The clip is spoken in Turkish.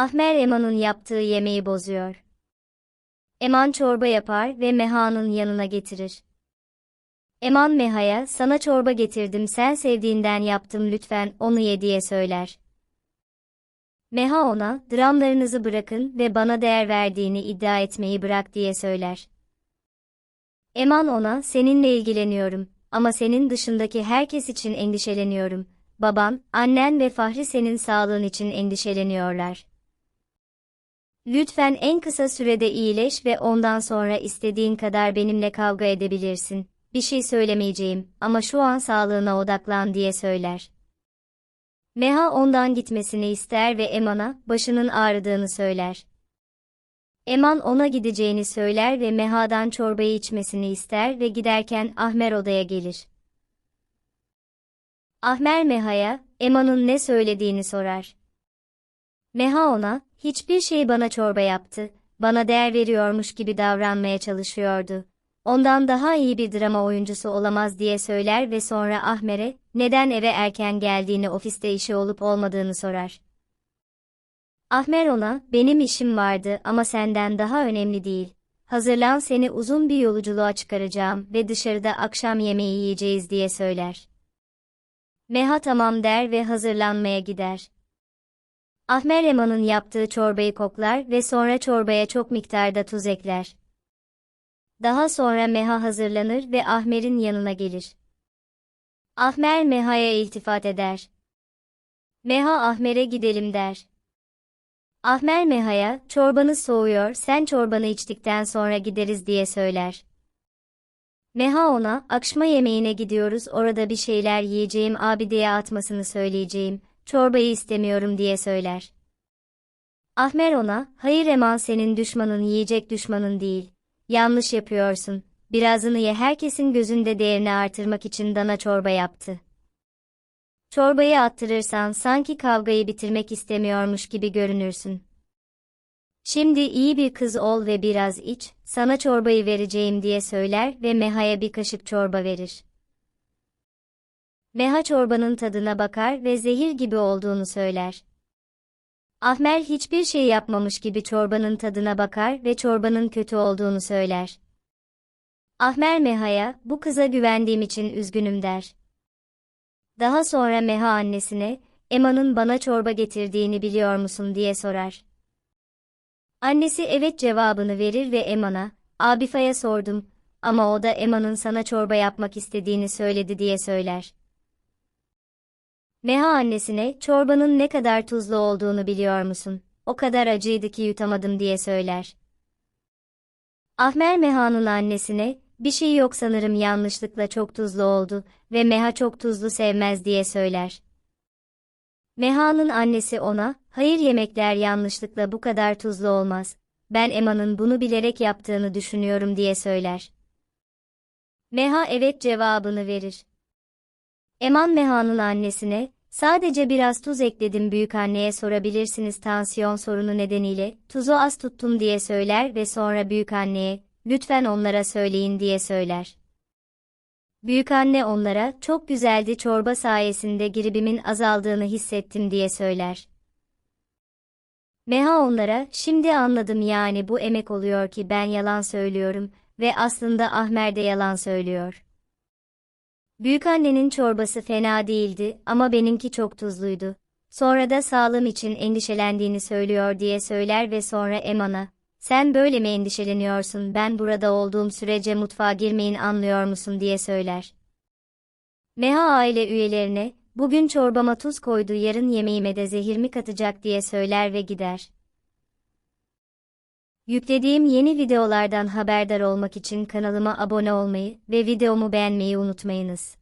Ahmer Eman'ın yaptığı yemeği bozuyor. Eman çorba yapar ve Meha'nın yanına getirir. Eman Meha'ya, sana çorba getirdim sen sevdiğinden yaptım lütfen onu ye diye söyler. Meha ona, dramlarınızı bırakın ve bana değer verdiğini iddia etmeyi bırak diye söyler. Eman ona, seninle ilgileniyorum ama senin dışındaki herkes için endişeleniyorum. Baban, annen ve Fahri senin sağlığın için endişeleniyorlar. Lütfen en kısa sürede iyileş ve ondan sonra istediğin kadar benimle kavga edebilirsin. Bir şey söylemeyeceğim ama şu an sağlığına odaklan diye söyler. Meha ondan gitmesini ister ve Eman'a başının ağrıdığını söyler. Eman ona gideceğini söyler ve Meha'dan çorbayı içmesini ister ve giderken Ahmer odaya gelir. Ahmer Meha'ya, Eman'ın ne söylediğini sorar. Meha ona, hiçbir şey bana çorba yaptı, bana değer veriyormuş gibi davranmaya çalışıyordu. Ondan daha iyi bir drama oyuncusu olamaz diye söyler ve sonra Ahmer'e, neden eve erken geldiğini ofiste işi olup olmadığını sorar. Ahmer ona, benim işim vardı ama senden daha önemli değil. Hazırlan seni uzun bir yolculuğa çıkaracağım ve dışarıda akşam yemeği yiyeceğiz diye söyler. Meha tamam der ve hazırlanmaya gider. Ahmer Eman'ın yaptığı çorbayı koklar ve sonra çorbaya çok miktarda tuz ekler. Daha sonra Meha hazırlanır ve Ahmer'in yanına gelir. Ahmer Meha'ya iltifat eder. Meha Ahmer'e gidelim der. Ahmer Meha'ya, çorbanız soğuyor, sen çorbanı içtikten sonra gideriz diye söyler. Meha ona, akşama yemeğine gidiyoruz, orada bir şeyler yiyeceğim abi diye atmasını söyleyeceğim, çorbayı istemiyorum diye söyler. Ahmer ona, hayır Eman senin düşmanın yiyecek düşmanın değil. Yanlış yapıyorsun, birazını ye herkesin gözünde değerini artırmak için dana çorba yaptı. Çorbayı attırırsan sanki kavgayı bitirmek istemiyormuş gibi görünürsün. Şimdi iyi bir kız ol ve biraz iç, sana çorbayı vereceğim diye söyler ve Meha'ya bir kaşık çorba verir. Meha çorbanın tadına bakar ve zehir gibi olduğunu söyler. Ahmer hiçbir şey yapmamış gibi çorbanın tadına bakar ve çorbanın kötü olduğunu söyler. Ahmer Meha'ya, bu kıza güvendiğim için üzgünüm der. Daha sonra Meha annesine, Ema'nın bana çorba getirdiğini biliyor musun diye sorar. Annesi evet cevabını verir ve Eman'a, Abifa'ya sordum ama o da Ema'nın sana çorba yapmak istediğini söyledi diye söyler. Meha annesine, çorbanın ne kadar tuzlu olduğunu biliyor musun? O kadar acıydı ki yutamadım diye söyler. Ahmer Meha'nın annesine, bir şey yok sanırım yanlışlıkla çok tuzlu oldu ve Meha çok tuzlu sevmez diye söyler. Meha'nın annesi ona, hayır yemekler yanlışlıkla bu kadar tuzlu olmaz. Ben Ema'nın bunu bilerek yaptığını düşünüyorum diye söyler. Meha evet cevabını verir. Eman Meha'nın annesine, sadece biraz tuz ekledim büyük anneye sorabilirsiniz tansiyon sorunu nedeniyle, tuzu az tuttum diye söyler ve sonra büyük anneye, lütfen onlara söyleyin diye söyler. Büyükanne onlara, çok güzeldi çorba sayesinde gribimin azaldığını hissettim diye söyler. Meha onlara, şimdi anladım yani bu emek oluyor ki ben yalan söylüyorum ve aslında Ahmer de yalan söylüyor. Büyükannenin çorbası fena değildi ama benimki çok tuzluydu. Sonra da sağlığım için endişelendiğini söylüyor diye söyler ve sonra Eman'a, sen böyle mi endişeleniyorsun ben burada olduğum sürece mutfağa girmeyin anlıyor musun diye söyler. Meha aile üyelerine, bugün çorbama tuz koydu yarın yemeğime de zehir mi katacak diye söyler ve gider. Yüklediğim yeni videolardan haberdar olmak için kanalıma abone olmayı ve videomu beğenmeyi unutmayınız.